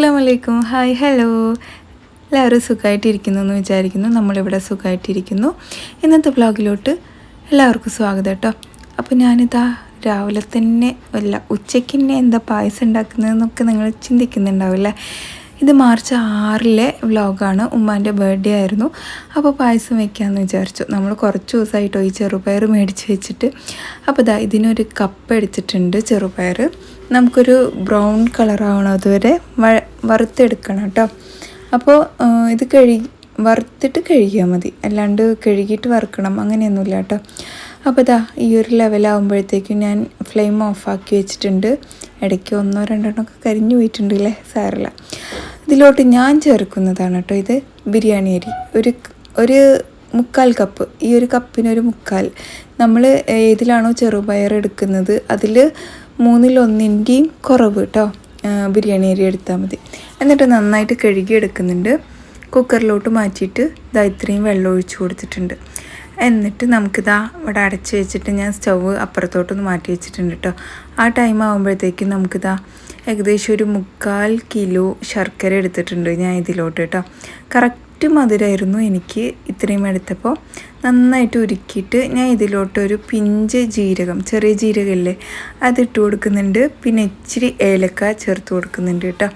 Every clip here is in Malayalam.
അസ്സാം വലൈക്കും ഹായ് ഹലോ എല്ലാവരും സുഖമായിട്ടിരിക്കുന്നു എന്ന് വിചാരിക്കുന്നു. നമ്മളിവിടെ സുഖമായിട്ടിരിക്കുന്നു ഇന്നത്തെ വ്ളോഗിലോട്ട് എല്ലാവർക്കും സ്വാഗതം കേട്ടോ അപ്പോൾ ഞാനിതാ രാവിലെ തന്നെ അല്ല ഉച്ചയ്ക്ക് തന്നെ എന്താ പായസം ഉണ്ടാക്കുന്നതെന്നൊക്കെ നിങ്ങൾ ചിന്തിക്കുന്നുണ്ടാവില്ലേ? ഇത് മാർച്ച് ആറിലെ വ്ളോഗാണ്. ഉമ്മാന്റെ ബർത്ത്ഡേ ആയിരുന്നു. അപ്പോൾ പായസം വെക്കാമെന്ന് വിചാരിച്ചു. നമ്മൾ കുറച്ച് ദിവസമായിട്ടോ ഈ ചെറുപയർ മേടിച്ച് വെച്ചിട്ട്. അപ്പോൾ ഇതാ ഇതിനൊരു കപ്പ് എടുത്തിട്ടുണ്ട് ചെറുപയർ നമുക്കൊരു ബ്രൗൺ കളറാവണം അതുവരെ വറുത്തെടുക്കണം കേട്ടോ. അപ്പോൾ ഇത് കഴുകി വറുത്തിട്ട് കഴുകിയാൽ മതി. അല്ലാണ്ട് കഴുകിയിട്ട് വറുക്കണം അങ്ങനെയൊന്നുമില്ല കേട്ടോ. അപ്പോൾ ഇതാ ഈ ഒരു ലെവലാകുമ്പോഴത്തേക്കും ഞാൻ ഫ്ലെയിം ഓഫാക്കി വെച്ചിട്ടുണ്ട്. ഇടയ്ക്ക് ഒന്നോ രണ്ടെണ്ണമൊക്കെ കരിഞ്ഞു പോയിട്ടുണ്ട് അല്ലേ സാറില്ല ഇതിലോട്ട് ഞാൻ ചേർക്കുന്നതാണ് കേട്ടോ ഇത്. ബിരിയാണി അരി. ഒരു ഒരു മുക്കാൽ കപ്പ് ഈ ഒരു കപ്പിനൊരു മുക്കാൽ. നമ്മൾ ഏതിലാണോ ചെറുപയർ എടുക്കുന്നത് അതിൽ മൂന്നിലൊന്നിന്റെയും കുറവ് കേട്ടോ ബിരിയാണി അരി എടുത്താൽ മതി. എന്നിട്ട് നന്നായിട്ട് കഴുകി എടുക്കുന്നുണ്ട്. കുക്കറിലോട്ട് മാറ്റിയിട്ട് ഇതാ ഇത്രയും വെള്ളം ഒഴിച്ചു കൊടുത്തിട്ടുണ്ട്. എന്നിട്ട് നമുക്കിതാ ഇവിടെ അടച്ച് വെച്ചിട്ട് ഞാൻ സ്റ്റവ് അപ്പുറത്തോട്ടൊന്ന് മാറ്റി വെച്ചിട്ടുണ്ട് കേട്ടോ ആ ടൈം ആകുമ്പോഴത്തേക്കും നമുക്കിതാ ഏകദേശം ഒരു മുക്കാൽ കിലോ ശർക്കര എടുത്തിട്ടുണ്ട് ഞാൻ ഇതിലോട്ട് കേട്ടോ കറക്റ്റ് മധുരമായിരുന്നു എനിക്ക് ഇത്രയും എടുത്തപ്പോൾ. നന്നായിട്ട് ഉരുക്കിയിട്ട് ഞാൻ ഇതിലോട്ടൊരു പിഞ്ച് ജീരകം ചെറിയ ജീരകമില്ലേ അതിട്ട് കൊടുക്കുന്നുണ്ട്. പിന്നെ ഇച്ചിരി ഏലക്ക ചേർത്ത് കൊടുക്കുന്നുണ്ട് കേട്ടോ.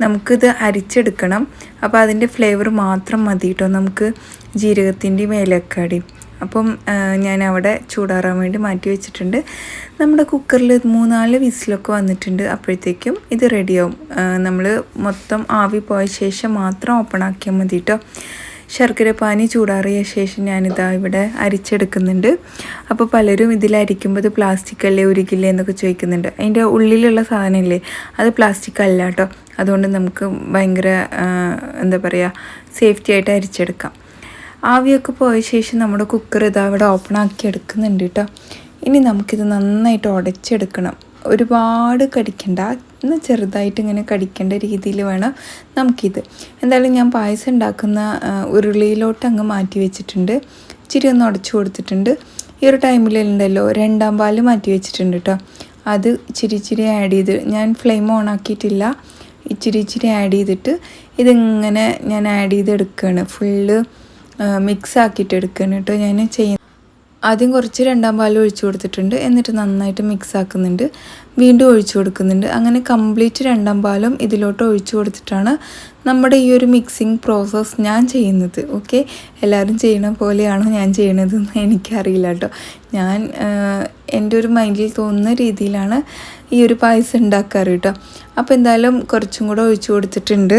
നമുക്കിത് അരിച്ചെടുക്കണം. അപ്പോൾ അതിന്റെ ഫ്ലേവർ മാത്രം മതി കേട്ടോ. നമുക്ക് ജീരകത്തിന്റെയും ഏലക്കാടിയും അപ്പം ഞാൻ അവിടെ ചൂടാറാൻ വേണ്ടി മാറ്റി വെച്ചിട്ടുണ്ട്. നമ്മുടെ കുക്കറിൽ മൂന്നാൽ വിസിലൊക്കെ വന്നിട്ടുണ്ട്. അപ്പോഴത്തേക്കും ഇത് റെഡിയാവും. നമ്മൾ മൊത്തം ആവി പോയ ശേഷം മാത്രം ഓപ്പൺ ആക്കിയാൽ മതി കേട്ടോ ശർക്കര പാനി ചൂടാറിയ ശേഷം ഞാനിതാ ഇവിടെ അരിച്ചെടുക്കുന്നുണ്ട്. അപ്പോൾ പലരും ഇതിൽ അരിക്കുമ്പോൾ ഇത് പ്ലാസ്റ്റിക് അല്ലേ ഉരുകില്ലേ എന്നൊക്കെ ചോദിക്കുന്നുണ്ട്. അതിന്റെ ഉള്ളിലുള്ള സാധനമില്ലേ അത് പ്ലാസ്റ്റിക് അല്ല കേട്ടോ അതുകൊണ്ട് നമുക്ക് ഭയങ്കര എന്താ പറയുക സേഫ്റ്റി ആയിട്ട് അരിച്ചെടുക്കാം. ആവിയൊക്കെ പോയ ശേഷം നമ്മുടെ കുക്കർ ഇതാ ഇവിടെ ഓപ്പൺ ആക്കി എടുക്കുന്നുണ്ട് കേട്ടോ ഇനി നമുക്കിത് നന്നായിട്ട് ഉടച്ചെടുക്കണം ഒരുപാട് കടിക്കണ്ട. ഇന്ന് ചെറുതായിട്ട് ഇങ്ങനെ കടിക്കേണ്ട രീതിയിൽ വേണം നമുക്കിത്. എന്തായാലും ഞാൻ പായസം ഉണ്ടാക്കുന്ന ഉരുളിയിലോട്ട് അങ്ങ് മാറ്റി വെച്ചിട്ടുണ്ട്. ഇച്ചിരി ഒന്ന് ഉടച്ചു കൊടുത്തിട്ടുണ്ട്. ഈ ഒരു ടൈമിലുണ്ടല്ലോ രണ്ടാം പാൽ മാറ്റി വെച്ചിട്ടുണ്ട് കേട്ടോ അത് ഇച്ചിരി ഇച്ചിരി ആഡ് ചെയ്ത് ഞാൻ ഫ്ലെയിം ഓൺ ആക്കിയിട്ടില്ല. ഇച്ചിരി ഇച്ചിരി ആഡ് ചെയ്തിട്ട് ഇതിങ്ങനെ ഞാൻ ആഡ് ചെയ്തെടുക്കുകയാണ് ഫുള്ള് മിക്സ് ആക്കിയിട്ട് എടുക്കുകയാണ് ഞാൻ ചെയ്യുന്നത് ആദ്യം കുറച്ച് രണ്ടാം പാൽ ഒഴിച്ചു കൊടുത്തിട്ടുണ്ട്. എന്നിട്ട് നന്നായിട്ട് മിക്സ് ആക്കുന്നുണ്ട് വീണ്ടും ഒഴിച്ചു കൊടുക്കുന്നുണ്ട്. അങ്ങനെ കംപ്ലീറ്റ് രണ്ടാം പാലും ഇതിലോട്ട് ഒഴിച്ചു കൊടുത്തിട്ടാണ് നമ്മുടെ ഈ ഒരു മിക്സിങ് പ്രോസസ്സ് ഞാൻ ചെയ്യുന്നത്. ഓക്കെ എല്ലാവരും ചെയ്യണ പോലെയാണോ ഞാൻ ചെയ്യണതെന്ന് എനിക്കറിയില്ല കേട്ടോ ഞാൻ എന്റെ ഒരു മൈൻഡിൽ തോന്നുന്ന രീതിയിലാണ് ഈ ഒരു പായസം ഉണ്ടാക്കാറ് കേട്ടോ അപ്പോൾ എന്തായാലും കുറച്ചും കൂടെ ഒഴിച്ചു കൊടുത്തിട്ടുണ്ട്.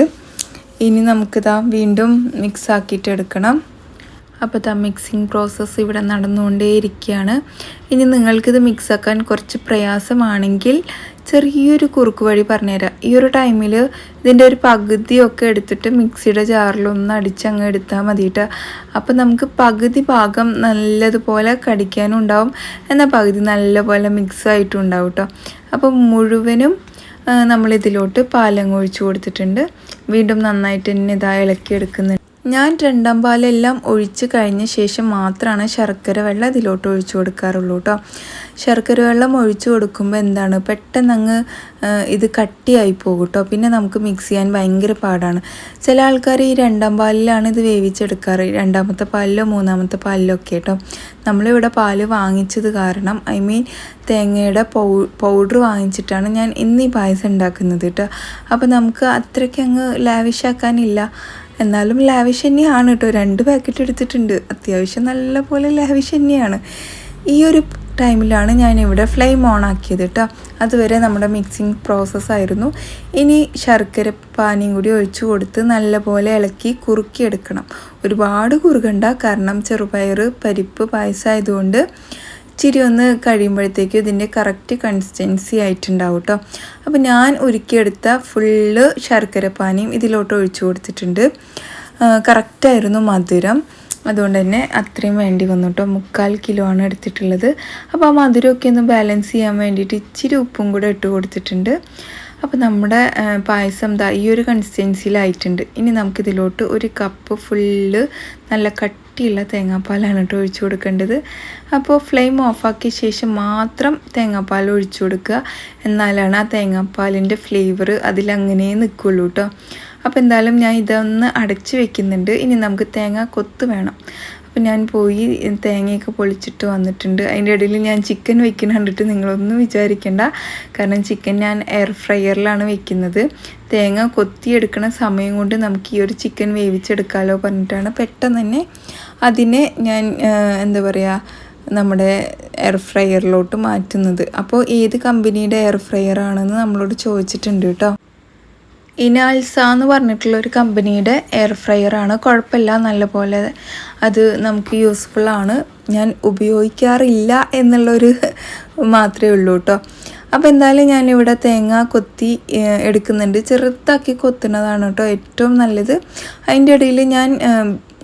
ഇനി നമുക്കിതാ വീണ്ടും മിക്സ് ആക്കിയിട്ട് എടുക്കണം അപ്പോൾ ദാ മിക്സിങ് പ്രോസസ്സ് ഇവിടെ നടന്നുകൊണ്ടേയിരിക്കുകയാണ്. ഇനി നിങ്ങൾക്കിത് മിക്സാക്കാൻ കുറച്ച് പ്രയാസമാണെങ്കിൽ ചെറിയൊരു കുറുക്ക് വഴി പറഞ്ഞുതരാം. ഈ ഒരു ടൈമിൽ ഇതിന്റെ ഒരു പകുതിയൊക്കെ എടുത്തിട്ട് മിക്സിയുടെ ജാറിലൊന്ന് അടിച്ചങ്ങ് എടുത്താൽ മതിയിട്ട് അപ്പോൾ നമുക്ക് പകുതി ഭാഗം നല്ലതുപോലെ കടിക്കാനും ഉണ്ടാവും എന്നാൽ പകുതി നല്ലപോലെ മിക്സ് ആയിട്ടും ഉണ്ടാവും കേട്ടോ അപ്പോൾ മുഴുവനും നമ്മളിതിലോട്ട് പാലങ്ങ് ഒഴിച്ചു കൊടുത്തിട്ടുണ്ട്. വീണ്ടും നന്നായിട്ട് തന്നെ ഇതാ ഇളക്കി എടുക്കുന്നുണ്ട് ഞാൻ രണ്ടാം പാലെല്ലാം ഒഴിച്ച് കഴിഞ്ഞ ശേഷം മാത്രമാണ് ശർക്കര വെള്ളം ഇതിലോട്ട് ഒഴിച്ച് കൊടുക്കാറുള്ളൂ കേട്ടോ ശർക്കര വെള്ളം ഒഴിച്ചു കൊടുക്കുമ്പോൾ എന്താണ്? പെട്ടെന്ന് അങ്ങ് ഇത് കട്ടിയായി പോകും കേട്ടോ പിന്നെ നമുക്ക് മിക്സ് ചെയ്യാൻ ഭയങ്കര പാടാണ്. ചില ആൾക്കാർ ഈ രണ്ടാം പാലിലാണ് ഇത് വേവിച്ചെടുക്കാറ്. രണ്ടാമത്തെ പാലിലോ മൂന്നാമത്തെ പാലിലോ ഒക്കെ കേട്ടോ നമ്മളിവിടെ പാൽ വാങ്ങിച്ചത് കാരണം ഐ മീൻ തേങ്ങയുടെ പൗ പൗഡർ വാങ്ങിച്ചിട്ടാണ് ഞാൻ ഇന്ന് ഈ പായസം ഉണ്ടാക്കുന്നത് കേട്ടോ അപ്പോൾ നമുക്ക് അത്രയ്ക്ക് അങ്ങ് ലാവിഷാക്കാനില്ല എന്നാലും ലാവിഷ് തന്നെയാണ് കേട്ടോ. രണ്ട് പാക്കറ്റ് എടുത്തിട്ടുണ്ട്. അത്യാവശ്യം നല്ല പോലെ ലാവിഷ് ഈ ഒരു ടൈമിലാണ് ഞാൻ ഇവിടെ ഫ്ലെയിം ഓൺ ആക്കിയത് കേട്ടോ. അതുവരെ നമ്മുടെ മിക്സിങ് പ്രോസസ്സായിരുന്നു ഇനി ശർക്കര പാനിയും കൂടി ഒഴിച്ചു കൊടുത്ത് നല്ലപോലെ ഇളക്കി കുറുക്കിയെടുക്കണം. ഒരുപാട് കുറുകണ്ട. കാരണം ചെറുപയർ പരിപ്പ് പായസമായതുകൊണ്ട് ഇച്ചിരി ഒന്ന് കഴിയുമ്പോഴത്തേക്കും ഇതിന്റെ കറക്റ്റ് കൺസിസ്റ്റൻസി ആയിട്ടുണ്ടാവും കേട്ടോ അപ്പോൾ ഞാൻ ഉരുക്കിയെടുത്ത ഫുള്ള് ശർക്കര പാനിയും ഇതിലോട്ട് ഒഴിച്ചു കൊടുത്തിട്ടുണ്ട്. കറക്റ്റായിരുന്നു മധുരം. അതുകൊണ്ട് തന്നെ അത്രയും വേണ്ടി വന്നു കേട്ടോ മുക്കാൽ കിലോ ആണ് എടുത്തിട്ടുള്ളത്. അപ്പോൾ ആ മധുരമൊക്കെ ഒന്ന് ബാലൻസ് ചെയ്യാൻ വേണ്ടിയിട്ട് ഇച്ചിരി ഉപ്പും കൂടെ ഇട്ട് കൊടുത്തിട്ടുണ്ട്. അപ്പോൾ നമ്മുടെ പായസം ദാ ഈ ഒരു കൺസിസ്റ്റൻസിയിലായിട്ടുണ്ട് ഇനി നമുക്കിതിലോട്ട് ഒരു കപ്പ് ഫുള്ള് നല്ല കട്ടിയുള്ള തേങ്ങാപ്പാലാണ് കേട്ടോ ഒഴിച്ചു കൊടുക്കേണ്ടത്. അപ്പോൾ ഫ്ലെയിം ഓഫാക്കിയ ശേഷം മാത്രം തേങ്ങാപ്പാൽ ഒഴിച്ചു കൊടുക്കുക. എന്നാലാണ് ആ തേങ്ങാപ്പാലിന്റെ ഫ്ലേവർ അതിലങ്ങനെ നിൽക്കുള്ളൂ കേട്ടോ അപ്പോൾ എന്തായാലും ഞാൻ ഇതൊന്ന് അടച്ച് വെക്കുന്നുണ്ട്. ഇനി നമുക്ക് തേങ്ങ കൊത്ത് വേണം. അപ്പോൾ ഞാൻ പോയി തേങ്ങയൊക്കെ പൊളിച്ചിട്ട് വന്നിട്ടുണ്ട്. അതിന്റെ ഇടയിൽ ഞാൻ ചിക്കൻ വെക്കുന്ന കണ്ടിട്ട് നിങ്ങളൊന്നും വിചാരിക്കേണ്ട. കാരണം ചിക്കൻ ഞാൻ എയർ ഫ്രയറിലാണ് വെക്കുന്നത്. തേങ്ങ കൊത്തിയെടുക്കുന്ന സമയം കൊണ്ട് നമുക്ക് ഈ ഒരു ചിക്കൻ വേവിച്ചെടുക്കാമല്ലോ പറഞ്ഞിട്ടാണ് പെട്ടെന്ന് തന്നെ അതിനെ ഞാൻ എന്താ പറയുക നമ്മുടെ എയർ ഫ്രയറിലോട്ട് മാറ്റുന്നത്. അപ്പോൾ ഏത് കമ്പനിയുടെ എയർ ഫ്രയർ ആണെന്ന് നമ്മളോട് ചോദിച്ചിട്ടുണ്ട് കേട്ടോ. ഇനാൽസ എന്ന് പറഞ്ഞിട്ടുള്ള ഒരു കമ്പനിയുടെ എയർ ഫ്രയർ ആണ്. കുഴപ്പമില്ല നല്ലപോലെ അത് നമുക്ക് യൂസ്ഫുൾ ആണ്. ഞാൻ ഉപയോഗിക്കാറില്ല എന്നുള്ളൊരു മാത്രമേ ഉള്ളൂ കേട്ടോ. അപ്പോൾ എന്തായാലും ഞാനിവിടെ തേങ്ങ കൊത്തി എടുക്കുന്നുണ്ട്. ചെറുതാക്കി കൊത്തുന്നതാണ് കേട്ടോ ഏറ്റവും നല്ലത്. അതിന്റെ ഇടയിൽ ഞാൻ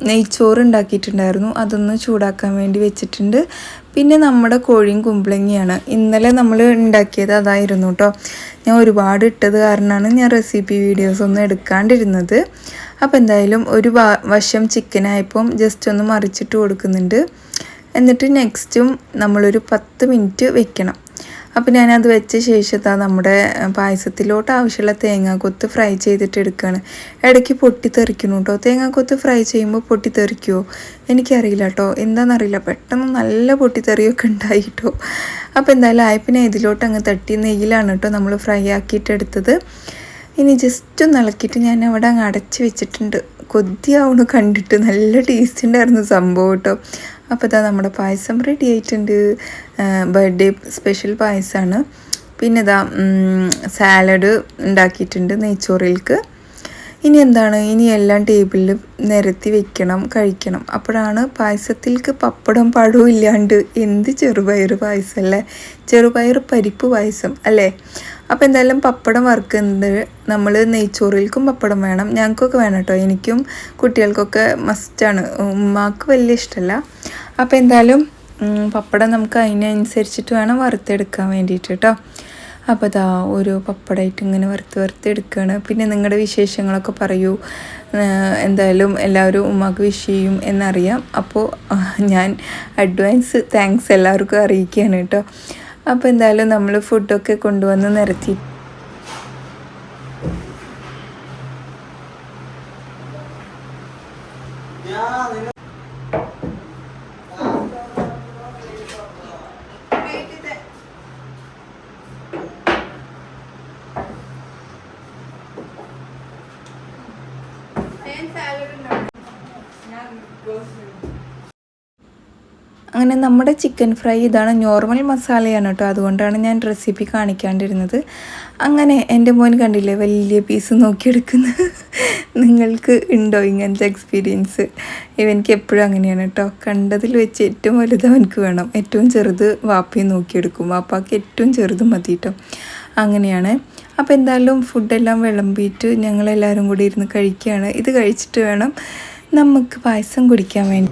നെയ്ച്ചോറ് ഉണ്ടാക്കിയിട്ടുണ്ടായിരുന്നു അതൊന്ന് ചൂടാക്കാൻ വേണ്ടി വെച്ചിട്ടുണ്ട്. പിന്നെ നമ്മുടെ കോഴിയും കുമ്പളങ്ങിയാണ്. ഇന്നലെ നമ്മൾ ഉണ്ടാക്കിയത് അതായിരുന്നു കേട്ടോ ഞാൻ ഒരുപാട് ഇട്ടത് കാരണമാണ് ഞാൻ റെസിപ്പി വീഡിയോസ് ഒന്നും എടുക്കാണ്ടിരുന്നത്. അപ്പോൾ എന്തായാലും ഒരു വശം ചിക്കനായപ്പം ജസ്റ്റ് ഒന്ന് മറിച്ചിട്ട് കൊടുക്കുന്നുണ്ട്. എന്നിട്ട് നെക്സ്റ്റും നമ്മളൊരു പത്ത് മിനിറ്റ് വെക്കണം. അപ്പോൾ ഞാനത് വെച്ച ശേഷത്താണ് നമ്മുടെ പായസത്തിലോട്ട് ആവശ്യമുള്ള തേങ്ങാക്കൊത്ത് ഫ്രൈ ചെയ്തിട്ട് എടുക്കുകയാണ് ഇടയ്ക്ക് പൊട്ടിത്തെറിക്കുന്നു കേട്ടോ തേങ്ങാക്കൊത്ത് ഫ്രൈ ചെയ്യുമ്പോൾ പൊട്ടിത്തെറിക്കുമോ എനിക്കറിയില്ല കേട്ടോ എന്താണെന്നറിയില്ല പെട്ടെന്ന് നല്ല പൊട്ടിത്തെറിയൊക്കെ ഉണ്ടായി കേട്ടോ അപ്പോൾ എന്തായാലും ആയപ്പിനെ ഇതിലോട്ട് അങ്ങ് തട്ടി നെയ്യിലാണ് കേട്ടോ നമ്മൾ ഫ്രൈ ആക്കിയിട്ടെടുത്തത് ഇനി ജസ്റ്റ് ഒന്ന് ഇളക്കിയിട്ട് ഞാൻ അവിടെ അങ്ങ് അടച്ച് വെച്ചിട്ടുണ്ട്. കൊതിയാവണു കണ്ടിട്ട്. നല്ല ടേസ്റ്റ് ഉണ്ടായിരുന്നു സംഭവം കേട്ടോ അപ്പോൾ ഇതാ നമ്മുടെ പായസം റെഡി ആയിട്ടുണ്ട്. ബർത്ത്ഡേ സ്പെഷ്യൽ പായസമാണ് പിന്നെ ഇതാ സാലഡ് ഉണ്ടാക്കിയിട്ടുണ്ട് നെയ്ച്ചോറിൽക്ക്. ഇനി എന്താണ്? ഇനി എല്ലാം ടേബിളിൽ നിരത്തി വെക്കണം കഴിക്കണം. അപ്പോഴാണ് പായസത്തിൽക്ക് പപ്പടം പഴവും ഇല്ലാണ്ട് എന്ത് ചെറുപയർ പായസം അല്ലേ? ചെറുപയർ പരിപ്പ് പായസം അല്ലേ? അപ്പോൾ എന്തായാലും പപ്പടം വറുക്കുന്നത് നമ്മൾ നെയ്ച്ചോറിൽക്കും പപ്പടം വേണം. ഞങ്ങൾക്കൊക്കെ വേണം കേട്ടോ. എനിക്കും കുട്ടികൾക്കൊക്കെ മസ്റ്റാണ് ഉമ്മാക്ക് വലിയ ഇഷ്ടമല്ല അപ്പോൾ എന്തായാലും പപ്പടം നമുക്ക് അതിനനുസരിച്ചിട്ട് വേണം വറുത്തെടുക്കാൻ വേണ്ടിയിട്ട് കേട്ടോ അപ്പോൾ അതാ ഒരു പപ്പടമായിട്ട് ഇങ്ങനെ വറുത്ത് വറുത്ത് എടുക്കുകയാണ് പിന്നെ നിങ്ങളുടെ വിശേഷങ്ങളൊക്കെ പറയൂ. എന്തായാലും എല്ലാവരും ഉമ്മാക്ക് വിഷ് ചെയ്യും എന്നറിയാം. അപ്പോൾ ഞാൻ അഡ്വാൻസ് താങ്ക്സ് എല്ലാവർക്കും അറിയിക്കുകയാണ് കേട്ടോ അപ്പോൾ എന്തായാലും നമ്മൾ ഫുഡൊക്കെ കൊണ്ടുവന്ന് നിരത്തി അങ്ങനെ നമ്മുടെ ചിക്കൻ ഫ്രൈ ഇതാണ് നോർമൽ മസാലയാണ് കേട്ടോ. അതുകൊണ്ടാണ് ഞാൻ റെസിപ്പി കാണിക്കാണ്ടിരുന്നത്. അങ്ങനെ എന്റെ മോൻ കണ്ടില്ലേ വലിയ പീസ് നോക്കിയെടുക്കുന്നത്? നിങ്ങൾക്ക് ഉണ്ടോ ഇങ്ങനത്തെ എക്സ്പീരിയൻസ്? ഇവനിക്ക് എപ്പോഴും അങ്ങനെയാണ് കേട്ടോ. കണ്ടതിൽ വെച്ച് ഏറ്റവും വലുത് അവനക്ക് വേണം. ഏറ്റവും ചെറുത് വാപ്പയും നോക്കിയെടുക്കും. വാപ്പാക്ക് ഏറ്റവും ചെറുത് മതി കേട്ടോ. അങ്ങനെയാണ്. അപ്പോൾ എന്തായാലും ഫുഡെല്ലാം വിളമ്പിയിട്ട് ഞങ്ങളെല്ലാവരും കൂടി ഇരുന്ന് കഴിക്കുകയാണ്. ഇത് കഴിച്ചിട്ട് വേണം നമുക്ക് പായസം കുടിക്കാൻ വേണ്ടി.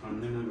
കണ്ണിനൊരു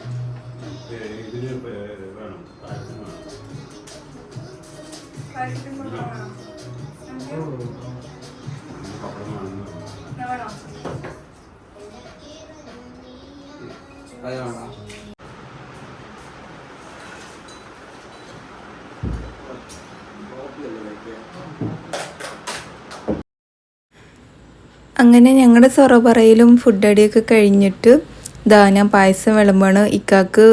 ഇതിന് വേണം. അങ്ങനെ ഞങ്ങളുടെ സൊറ പറയലും ഫുഡ് അടിയൊക്കെ കഴിഞ്ഞിട്ട് ഇതാ ഞാൻ പായസം വിളമ്പാണ്. ഇക്കാക്ക്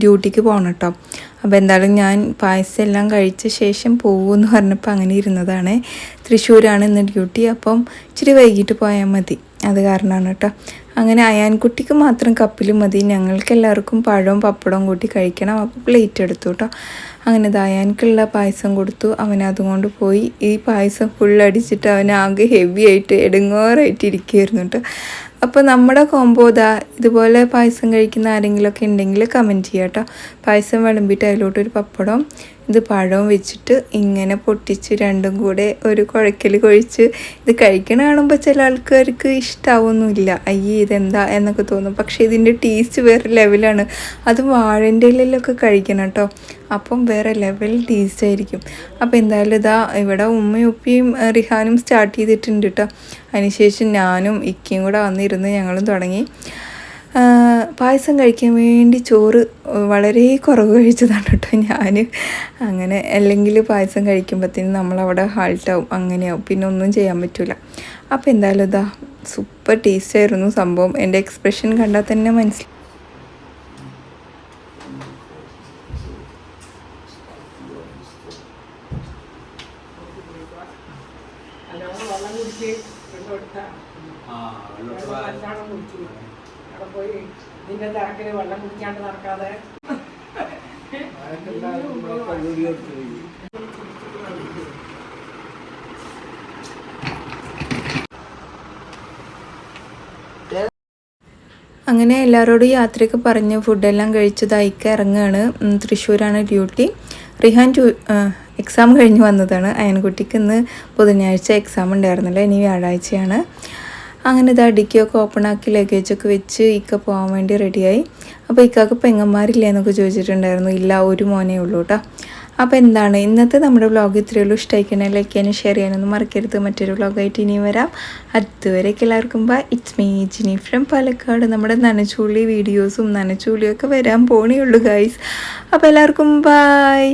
ഡ്യൂട്ടിക്ക് പോകണം കേട്ടോ അപ്പോൾ എന്തായാലും ഞാൻ പായസം എല്ലാം കഴിച്ച ശേഷം പോകുമെന്ന് പറഞ്ഞപ്പോൾ അങ്ങനെ ഇരുന്നതാണ്. തൃശ്ശൂരാണ് ഇന്ന് ഡ്യൂട്ടി. അപ്പം ഇച്ചിരി വൈകിട്ട് പോയാൽ മതി. അത് കാരണമാണ് കേട്ടോ അങ്ങനെ അയാൻകുട്ടിക്ക് മാത്രം കപ്പിൽ മതി. ഞങ്ങൾക്ക് എല്ലാവർക്കും പഴവും പപ്പടവും കൂട്ടി കഴിക്കണം. അപ്പോൾ പ്ലേറ്റ് എടുത്തു കേട്ടോ അങ്ങനെ ഇത് അയാൻകുള്ള പായസം കൊടുത്തു. അവൻ അതുകൊണ്ട് പോയി. ഈ പായസം ഫുൾ അടിച്ചിട്ട് അവൻ ആകെ ഹെവി ആയിട്ട് എടുങ്ങോറായിട്ട് ഇരിക്കുകയായിരുന്നു കേട്ടോ അപ്പോൾ നമ്മുടെ കോംബോ ഇതാ ഇതുപോലെ പായസം കഴിക്കുന്ന ആരെങ്കിലുമൊക്കെ ഉണ്ടെങ്കിൽ കമന്റ് ചെയ്യാം കേട്ടോ പായസം വിളമ്പിയിട്ട് അതിലോട്ടൊരു പപ്പടം ഇത് പഴവും വെച്ചിട്ട് ഇങ്ങനെ പൊട്ടിച്ച് രണ്ടും കൂടെ ഒരു കുഴക്കൽ കൊഴിച്ച് ഇത് കഴിക്കണ കാണുമ്പോൾ ചില ആൾക്കാർക്ക് ഇഷ്ടാവൊന്നുമില്ല. അയ്യേ ഇതെന്താ എന്നൊക്കെ തോന്നും. പക്ഷേ ഇതിന്റെ ടേസ്റ്റ് വേറെ ലെവലാണ് അത് വാഴന്റെ ഇലയിലൊക്കെ കഴിക്കണം കേട്ടോ. അപ്പം വേറെ ലെവൽ ടേസ്റ്റ് ആയിരിക്കും. അപ്പോൾ എന്തായാലും ഇതാ ഇവിടെ ഉമ്മയും ഉപ്പയും റിഹാനും സ്റ്റാർട്ട് ചെയ്തിട്ടുണ്ട് കേട്ടോ. അതിനുശേഷം ഞാനും ഇക്കയും കൂടെ വന്നിരുന്ന് ഞങ്ങളും തുടങ്ങി. പായസം കഴിക്കാൻ വേണ്ടി ചോറ് വളരെ കുറവ് കഴിച്ചതാണ് കേട്ടോ ഞാൻ അങ്ങനെ അല്ലെങ്കിൽ പായസം കഴിക്കുമ്പോഴത്തേനും നമ്മളവിടെ ഹാൾട്ടാവും അങ്ങനെയാവും. പിന്നെ ഒന്നും ചെയ്യാൻ പറ്റില്ല അപ്പോൾ എന്തായാലും ഇതാ സൂപ്പർ ടേസ്റ്റ് ആയിരുന്നു സംഭവം. എന്റെ എക്സ്പ്രഷൻ കണ്ടാൽ തന്നെ മനസ്സിലാവും അല്ലാതെ വെള്ളം കുടിച്ച് വെള്ളം എടുത്താ ആ വെള്ളത്തിൽ നല്ലോണം കുടിച്ചു അവിടെ പോയി നിന്റെ തിരക്കിന് വെള്ളം കുടിക്കാണ്ട് നടക്കാതെ അങ്ങനെ എല്ലാവരോടും യാത്രയൊക്കെ പറഞ്ഞ് ഫുഡെല്ലാം കഴിച്ച് അയക്ക ഇറങ്ങുകയാണ് തൃശ്ശൂരാണ് ഡ്യൂട്ടി. റിഹാൻ ടു എക്സാം കഴിഞ്ഞ് വന്നതാണ്. അയൻകുട്ടിക്ക് ഇന്ന് ബുധനാഴ്ച എക്സാം ഉണ്ടായിരുന്നില്ല. ഇനി വ്യാഴാഴ്ചയാണ്. അങ്ങനെ ഇത് അടിക്കൊക്കെ ഓപ്പൺ ആക്കി ലഗേജൊക്കെ വെച്ച് ഇക്ക പോകാൻ വേണ്ടി റെഡിയായി അപ്പോൾ ഇക്കാക്ക് പെങ്ങന്മാരില്ല എന്നൊക്കെ ചോദിച്ചിട്ടുണ്ടായിരുന്നു. ഇല്ല ഒരു മോനേ ഉള്ളൂ കേട്ടോ അപ്പോൾ എന്താണ്? ഇന്നത്തെ നമ്മുടെ വ്ളോഗ് ഇത്രയേ ഉള്ളൂ. ഇഷ്ടമായിക്കണേ ലൈക്ക് ചെയ്യാനും ഷെയർ ചെയ്യാനൊന്നും മറക്കരുത്. മറ്റൊരു വ്ളോഗായിട്ട് ഇനിയും വരാം. അതുവരെയൊക്കെ എല്ലാവർക്കും bye it's me Jini from Palakkad. നമ്മുടെ നനച്ചുള്ളി വീഡിയോസും നനച്ചുള്ളിയൊക്കെ വരാൻ പോണേ ഉള്ളൂ ഗൈസ് അപ്പോൾ എല്ലാവർക്കും ബൈ